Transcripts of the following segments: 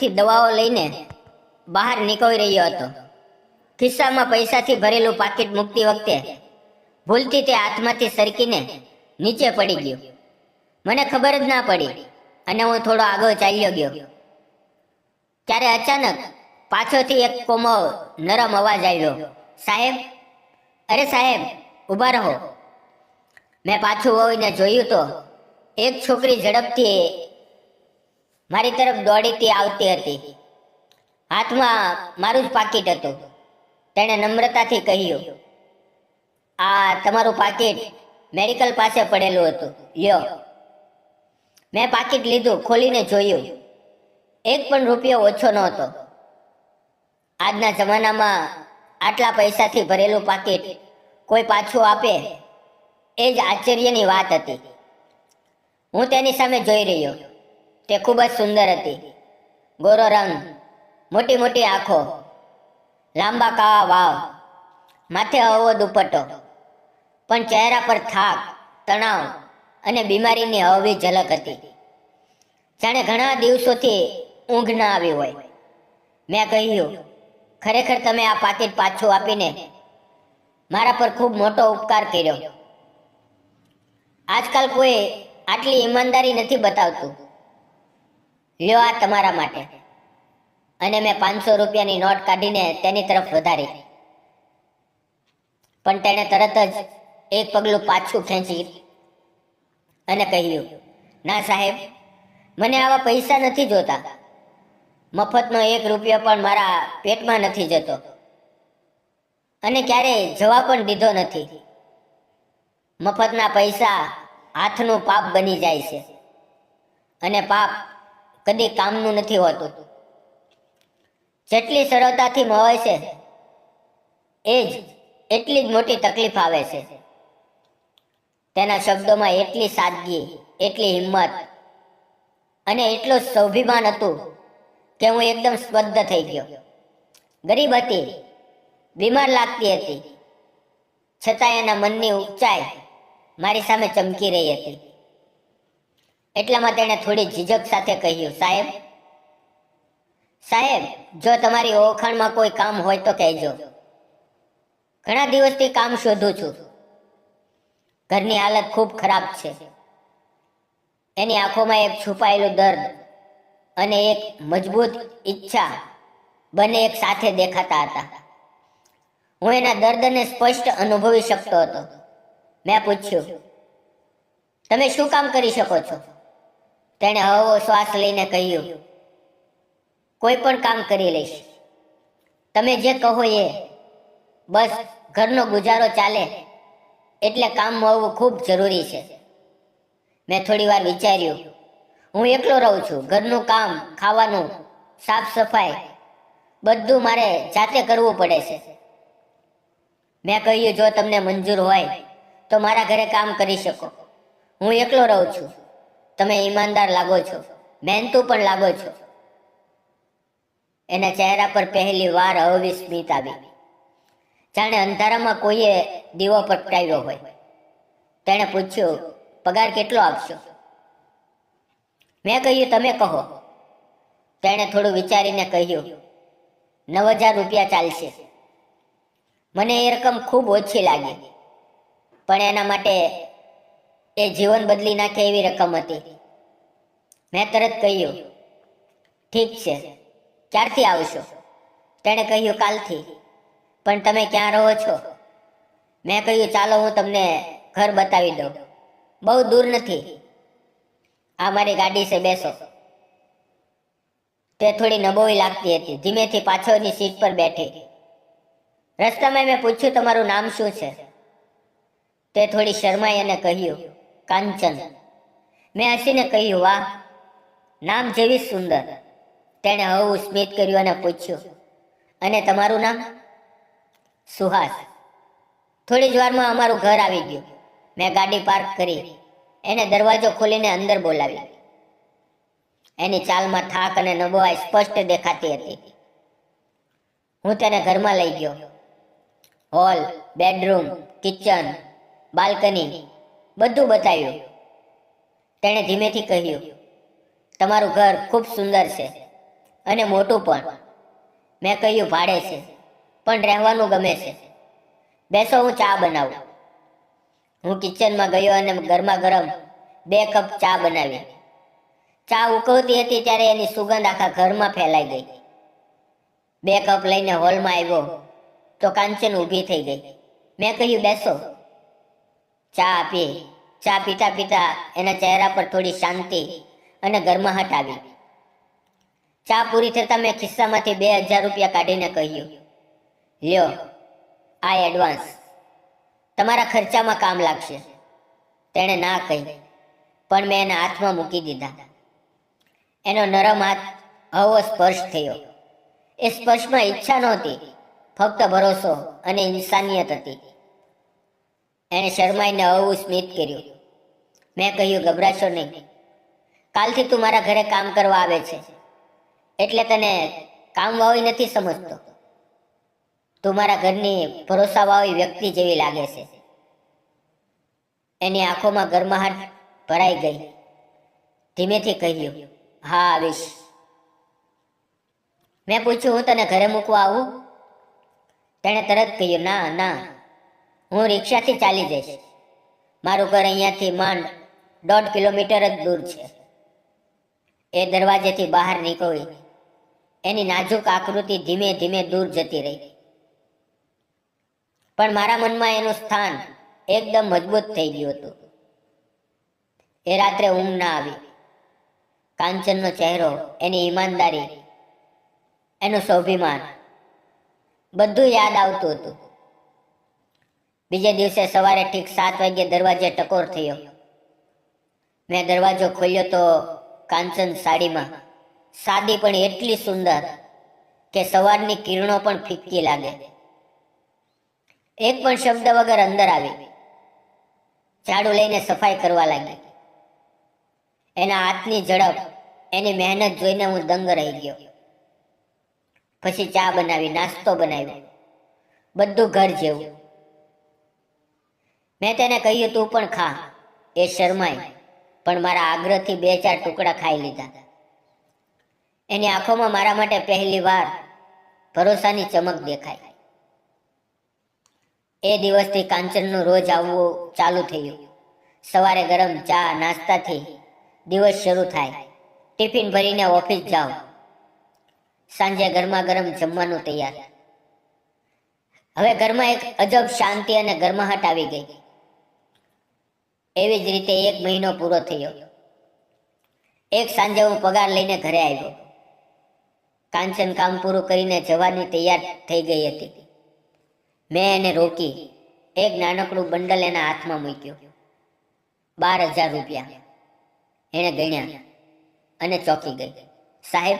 દુકાનથી દવાઓ લઈને બહાર નીકળી રહ્યો હતો. ખિસ્સામાં પૈસાથી ભરેલું પાકીટ મૂકતી વખતે ભૂલથી તે હાથમાંથી સરકીને નીચે પડી ગયું. મને ખબર જ ના પડી અને હું થોડો આગળ ચાલ્યો ગયો. ત્યારે અચાનક પાછળથી એક કોમો નરમ અવાજ આવ્યો. સાહેબ, અરે સાહેબ, ઊભા રહો. મેં પાછું વળીને જોયું તો એક છોકરી ઝડપથી મારી તરફ દોડીતી આવતી હતી. હાથમાં મારું જ પાકીટ હતું. તેણે નમ્રતાથી કહ્યું, આ તમારું પાકીટ મેડિકલ પાસે પડેલું હતું. લ્યો. મેં પાકીટ લીધું, ખોલીને જોયું. એક પણ રૂપિયો ઓછો નહોતો. આજના જમાનામાં આટલા પૈસાથી ભરેલું પાકીટ કોઈ પાછું આપે એ જ આશ્ચર્યની વાત હતી. હું તેની સામે જોઈ રહ્યો. તે ખૂબ જ સુંદર હતી. ગોરો રંગ, મોટી મોટી આંખો, લાંબા કાવા વાવ માથે હળવો દુપટ્ટો, પણ ચહેરા પર થાક, તણાવ અને બીમારીની હળવી ઝલક હતી. જાણે ઘણા દિવસોથી ઊંઘ ના આવી હોય. મેં કહ્યું, ખરેખર તમે આ પાકીટ પાછું આપીને મારા પર ખૂબ મોટો ઉપકાર કર્યો. આજકાલ કોઈ આટલી ઈમાનદારી નથી બતાવતું. લ્યો આ તમારા માટે. અને મેં પાંચસો રૂપિયાની નોટ કાઢીને તેની તરફ વધારી. પણ તેણે તરત જ એક પગલું પાછું ખેંચી અને કહ્યું, ના સાહેબ, મને આવા પૈસા નથી જોતા. મફતનો એક રૂપિયો પણ મારા પેટમાં નથી જતો. અને ક્યારેય જવા પણ દીધો નથી. મફતના પૈસા હાથનું પાપ બની જાય છે. અને પાપ કદી કામનું નથી હોતું. જેટલી સરળતાથી મવાય છે, એ જ એટલી જ મોટી તકલીફ આવે છે. તેના શબ્દોમાં એટલી સાદગી, એટલી હિંમત અને એટલો સ્વાભિમાન હતું કે હું એકદમ સ્પદ્ધ થઈ ગયો. ગરીબ હતી, બીમાર લાગતી હતી. છતાં એના મનની ઊંચાઈ મારી સામે ચમકી રહી હતી. એટલામાં તેણે થોડી ઝીઝક સાથે કહ્યું, સાહેબ સાહેબ, જો તમારી ઓળખાણમાં કોઈ કામ હોય તો કહેજો. ઘણા દિવસથી કામ શોધું છું. ઘરની હાલત ખૂબ ખરાબ છે. એની આંખોમાં એક છુપાયેલું દર્દ અને એક મજબૂત ઈચ્છા બંને એક સાથે દેખાતા હતા. હું એના દર્દને સ્પષ્ટ અનુભવી શકતો હતો. મેં પૂછ્યું, તમે શું કામ કરી શકો છો? તેણે હવો શ્વાસ લઈને કહ્યું, કોઈ પણ કામ કરી લઈશ. તમે જે કહો એ, બસ ઘરનો ગુજારો ચાલે. એટલે કામ મળવું ખૂબ જરૂરી છે. મેં થોડી વાર વિચાર્યું, હું એકલો રહું છું. ઘરનું કામ, ખાવાનું સાફ સફાઈ બધું મારે જાતે કરવું પડે છે. મેં કહ્યું, જો તમને મંજૂર હોય, તો મારા ઘરે કામ કરી શકો. હું એકલો રહું છું. તમે ઈમાનદાર લાગો છો, મહેનતુ પણ લાગો છો. એના ચહેરા પર પહેલી વાર હળવી સ્મિત આવી. જાણે અંધારામાં કોઈએ દીવો પ્રગટાવ્યો હોય. તેણે પૂછ્યું, પગાર કેટલો આપશો? મેં કહ્યું, તમે કહો. તેણે થોડું વિચારીને કહ્યું, નવ હજાર રૂપિયા ચાલશે. મને એ રકમ ખૂબ ઓછી લાગી, પણ એના માટે એ જીવન બદલી નાખે એવી રકમ હતી. મેં તરત કહ્યું, ઠીક છે, ક્યારથી આવશો? તેણે કહ્યું, કાલથી. પણ તમે ક્યાં રહો છો? મેં કહ્યું, ચાલો, હું તમને ઘર બતાવી દઉં. બહુ દૂર નથી. આ મારી ગાડી છે, બેસો. તે થોડી નબોઈ લાગતી હતી. ધીમેથી પાછળની સીટ પર બેઠી. રસ્તામાં મેં પૂછ્યું, તમારું નામ શું છે? તે થોડી શરમાઈ અને કહ્યું કાંચન. મેં હસીને કહ્યું, વાહ, નામ જેવી સુંદર. તેણે હવું સ્મિત કર્યું અને પૂછ્યું, અને તમારું નામ? સુહાસ. થોડી જ વારમાં અમારું ઘર આવી ગયું. મેં ગાડી પાર્ક કરી, એને દરવાજો ખોલીને અંદર બોલાવી. એની ચાલમાં થાક અને નબળાઈ સ્પષ્ટ દેખાતી હતી. હું તેને ઘરમાં લઈ ગયો. હોલ, બેડરૂમ, કિચન, બાલ્કની બધું બતાવ્યું. તેણે ધીમેથી કહ્યું, તમારું ઘર ખૂબ સુંદર છે અને મોટું પણ. મેં કહ્યું, ભાડે છે, પણ રહેવાનું ગમે છે. બેસો, હું ચા બનાવું. હું કિચનમાં ગયો અને ગરમા ગરમ બે કપ ચા બનાવી. ચા ઉકળતી હતી ત્યારે એની સુગંધ આખા ઘરમાં ફેલાઈ ગઈ. બે કપ લઈને હોલમાં આવ્યો, તો કાંચન ઊભી થઈ ગઈ. મેં કહ્યું, બેસો, ચા આપી ચા પીતા પીતા એના ચહેરા પર થોડી શાંતિ અને ગરમાહટ આવી. ચા પૂરી થતાં મેં ખિસ્સામાંથી બે હજાર રૂપિયા કાઢીને કહ્યું, લ્યો, આ એડવાન્સ. તમારા ખર્ચામાં કામ લાગશે. તેણે ના કહી, પણ મેં એના હાથમાં મૂકી દીધા. એનો નરમ હાથ હવો સ્પર્શ થયો. એ સ્પર્શમાં ઈચ્છા નહોતી, ફક્ત ભરોસો અને ઇન્સાનિયત હતી. એણે શરમાઈને હવું સ્મિત કર્યું. મેં કહ્યું, ગભરાશો નહીં. કાલથી તું મારા ઘરે કામ કરવા આવે છે. એટલે તને કામ વાવી નથી સમજતો. તું મારા ઘરની ભરોસાવાળી વ્યક્તિ જેવી લાગે છે. એની આંખોમાં ગરમાહટ ભરાઈ ગઈ. ધીમેથી કહ્યું, હા, આવીશ. મેં પૂછ્યું, હું તને ઘરે મૂકવા આવું? તેણે તરત કહ્યું, ના ના. હું રિક્ષાથી ચાલી જઈશ. મારું ઘર અહીંયાથી માંડ દોઢ કિલોમીટર જ દૂર છે. એ દરવાજેથી બહાર નીકળી. એની નાજુક આકૃતિ ધીમે ધીમે દૂર જતી રહી. પણ મારા મનમાં એનું સ્થાન એકદમ મજબૂત થઈ ગયું હતું. એ રાત્રે ઊંઘ ના આવી. કાંચનનો ચહેરો, એની ઈમાનદારી, એનું સ્વાભિમાન, બધું યાદ આવતું હતું. બીજે દિવસે સવારે ઠીક સાત વાગ્યે દરવાજે ટકોર થયો. મેં દરવાજો ખોલ્યો તો કાંચન સાડીમાં. સાદી પણ એટલી સુંદર કે સવારની કિરણો પણ ફિક્કી લાગે. એક પણ શબ્દ વગર અંદર આવી. ઝાડુ લઈને સફાઈ કરવા લાગી. એના હાથની ઝડપ, એની મહેનત જોઈને હું દંગ રહી ગયો. પછી ચા બનાવી, નાસ્તો બનાવ્યો. બધું ઘર જેવું. મેં તેને કહ્યું, તું પણ ખા. એ શરમાય પણ મારા આગ્રહથી બે ચાર ટુકડા ખાઈ લીધા. એની આંખોમાં મારા માટે પહેલી વાર ભરોસાની ચમક દેખાઈ. એ દિવસથી કાંચનનું રોજ આવવું ચાલુ થયું. સવારે ગરમ ચા નાસ્તાથી દિવસ શરૂ થાય. ટિફિન ભરીને ઓફિસ જાઓ સાંજે ગરમા ગરમ જમવાનું તૈયાર. હવે ઘરમાં એક અજબ શાંતિ અને ગરમાહટ આવી ગઈ. એવી જ રીતે એક મહિનો પૂરો થયો. એક સાંજે હું પગાર લઈને ઘરે આવ્યો. કાંચન કામ પૂરું કરીને જવાની તૈયાર થઈ ગઈ હતી. મેં એને રોકી. એક નાનકડું બંડલ એના હાથમાં મૂક્યું. બાર હજાર રૂપિયા. એણે ગણ્યા અને ચોકી ગઈ. સાહેબ,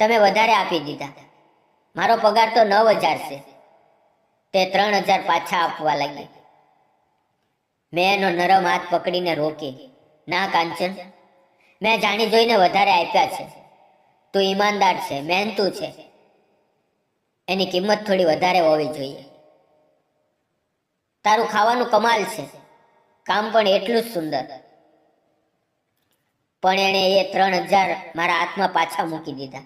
તમે વધારે આપી દીધા. મારો પગાર તો નવ હજાર છે. તે ત્રણ હજાર પાછા આપવા લાગી. મેં એનો નરમ હાથ પકડીને રોકી. ના, કાંચન, મેં જાણી જોઈને વધારે આપ્યા છે. તું ઈમાનદાર છે, મહેનતું છે. એની કિંમત થોડી વધારે હોવી જોઈએ. તારું ખાવાનું કમાલ છે. કામ પણ એટલું જ સુંદર. પણ એણે એ ત્રણ હજાર મારા હાથમાં પાછા મૂકી દીધા.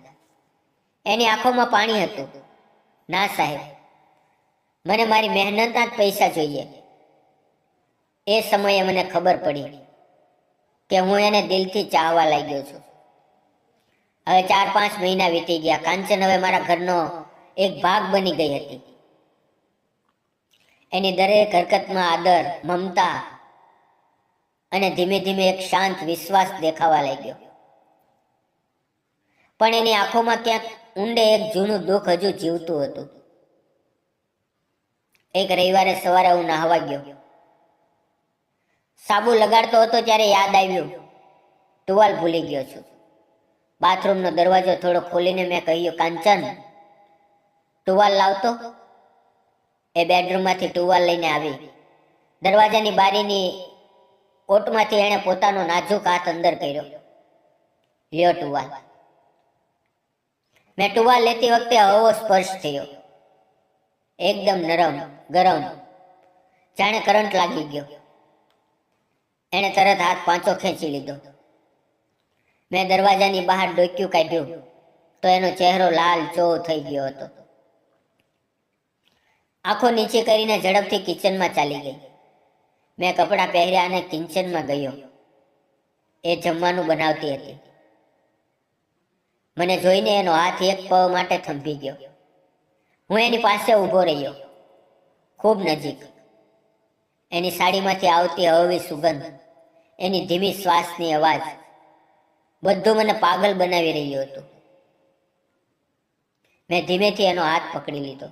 એની આંખોમાં પાણી હતું. ના સાહેબ, મને મારી મહેનતના જ પૈસા જોઈએ. એ સમયે મને ખબર પડી કે હું એને દિલથી ચાહવા લાગ્યો છું. હવે ચાર પાંચ મહિના વીતી ગયા. કાંચન હવે મારા ઘરનો એક ભાગ બની ગઈ હતી. એની દરેક હરકતમાં આદર, મમતા અને ધીમે ધીમે એક શાંત વિશ્વાસ દેખાવા લાગ્યો. પણ એની આંખોમાં ક્યાંક ઊંડે એક જૂનું દુઃખ હજુ જીવતું હતું. એક રવિવારે સવારે હું નાહવા ગયો. સાબુ લગાડતો હતો ત્યારે યાદ આવ્યું. ટુવાલ ભૂલી ગયો છું. બાથરૂમનો દરવાજો થોડો ખોલીને મેં કહ્યું, કાંચન, ટુવાલ લાવતો? એ બેડરૂમમાંથી ટુવાલ લઈને આવી. દરવાજાની બારીની ઓટમાંથી એણે પોતાનો નાજુક હાથ અંદર કર્યો. લ્યો ટુવાલ. મેં ટુવાલ લેતી વખતે હવો સ્પર્શ થયો. એકદમ નરમ, ગરમ. જાણે કરંટ લાગી ગયો. એણે તરત હાથ પાંચો ખેંચી લીધો. મેં દરવાજાની બહાર ડોક્યું કાઢ્યું, તો એનો ચહેરો લાલ ચો થઈ ગયો હતો. આંખો નીચે કરીને ઝડપથી કિચનમાં ચાલી ગઈ. મેં કપડાં પહેર્યા અને કિચનમાં ગયો. એ જમવાનું બનાવતી હતી. મને જોઈને એનો હાથ એક પગ માટે થંભી ગયો. હું એની પાસે ઊભો રહ્યો, ખૂબ નજીક. એની સાડીમાંથી આવતી હળવી સુગંધ એની ધીમી શ્વાસની અવાજ બધું મને પાગલ બનાવી રહ્યું હતું. મેં ધીમેથી એનો હાથ પકડી લીધો.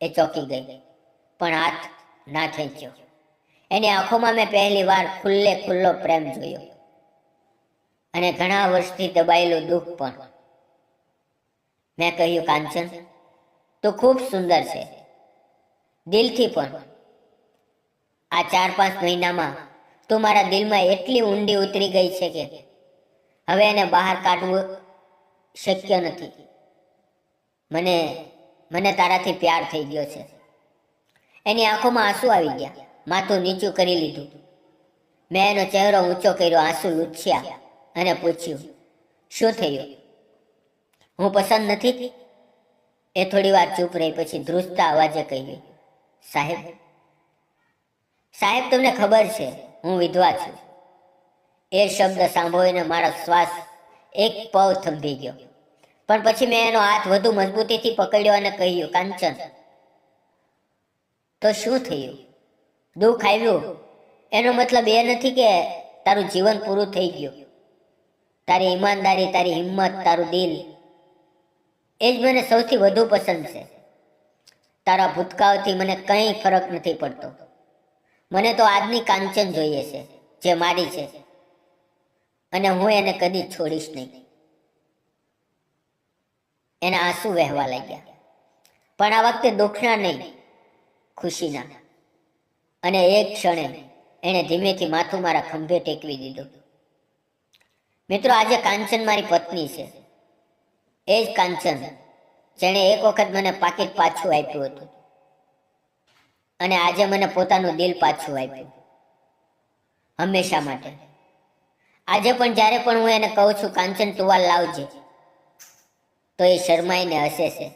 એ ચોકી ગઈ, પણ હાથ ના ખેંચ્યો. એની આંખોમાં મેં પહેલી વાર ખુલ્લે ખુલ્લો પ્રેમ જોયો. અને ઘણા વર્ષથી દબાયેલું દુઃખ પણ. મેં કહ્યું, કાંચન, તું ખૂબ સુંદર છે. દિલથી પણ. આ ચાર પાંચ મહિનામાં તું મારા દિલમાં એટલી ઊંડી ઉતરી ગઈ છે કે હવે એને બહાર કાઢવું શક્ય નથી. મને મને તારાથી પ્યાર થઈ ગયો છે. એની આંખોમાં આંસુ આવી ગયા. માથું નીચું કરી લીધું. મેં એનો ચહેરો ઊંચો કર્યો, આંસુ લૂછ્યા અને પૂછ્યું, શું થયું? હું પસંદ નથી? એ થોડી વાર ચૂપ રહી, પછી ધ્રુજતા અવાજે કહ્યું સાહેબ સાહેબ, તમને ખબર છે હું વિધવા છું. એ શબ્દ સાંભળીને મારો શ્વાસ એક પગ થંભી ગયો. પણ પછી મેં એનો હાથ વધુ મજબૂતીથી પકડ્યો અને કહ્યું, કાંચન, તો શું થયું? દુઃખ આવ્યું? એનો મતલબ એ નથી કે તારું જીવન પૂરું થઈ ગયું. તારી ઈમાનદારી, તારી હિંમત, તારું દિલ, એ જ મને સૌથી વધુ પસંદ છે. તારા ભૂતકાળથી મને કંઈ ફરક નથી પડતો. મને તો આજની કાંચન જોઈએ છે, જે મારી છે. અને હું એને કદી છોડીશ નહીં. એના આંસુ વહેવા લાગ્યા. પણ આ વખતે દુઃખના નહીં, ખુશીના. અને એક ક્ષણે એણે ધીમેથી માથું મારા ખંભે ટેકવી દીધું. મિત્રો, આજે કાંચન મારી પત્ની છે. એ જ કાંચન, જેણે એક વખત મને પાકીટ પાછું આપ્યું હતું. અને આજે મને પોતાનું દિલ પાછું આપ્યું. હંમેશા માટે. આજે પણ જ્યારે પણ હું એને કહું છું, કાંચન ટુવાલ લાવજે, તો એ શરમાઈને હસે છે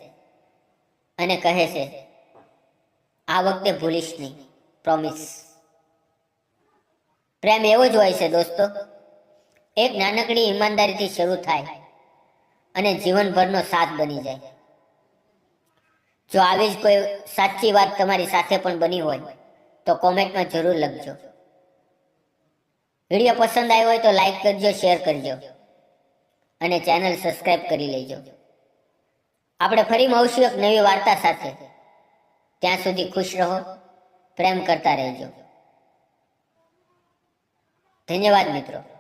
અને કહે છે, આ વખતે ભૂલીશ નહીં પ્રોમિસ પ્રેમ એવો જ હોય છે દોસ્તો. એક નાનકડી ઈમાનદારીથી શરૂ થાય અને જીવનભરનો સાથ બની જાય. જો આવી જ કોઈ સાચી વાત તમારી સાથે પણ બની હોય, તો કોમેન્ટમાં જરૂર લખજો. વીડિયો પસંદ આવ્યો હોય તો લાઈક કરજો, શેર કરજો. અને ચેનલ સબસ્ક્રાઇબ કરી લેજો. આપણે ફરી મળશું એક નવી વાર્તા સાથે. ત્યાં સુધી ખુશ રહો, પ્રેમ કરતા રહેજો. ધન્યવાદ મિત્રો.